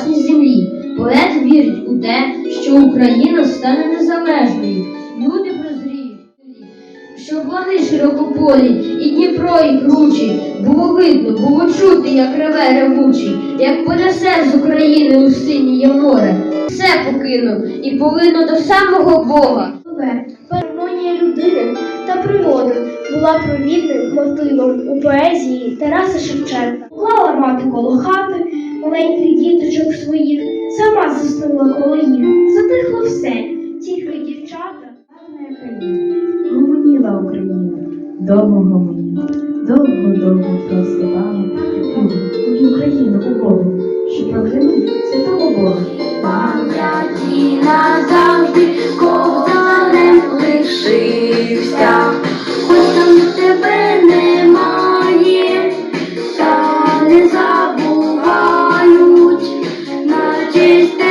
власній землі. Поет вірить у те, що Україна стане незалежною. Люди прозріють, щоб вони широкополі, і Дніпро, і кручі. Було видно, було чути, як реве ревучий, як понесе з України у синє море. Все покину і полину до самого Бога. мотивом у поезії Тараса Шевченка. Клала мати коло хати, маленьких діточок своїх, сама заснула коло їх. Затихло все, тільки дівчата, гарна країна. Гомоніла Україна, довго гомоніла, довго-довго прославала. Україну у Богу, що проклинув святого Бога. just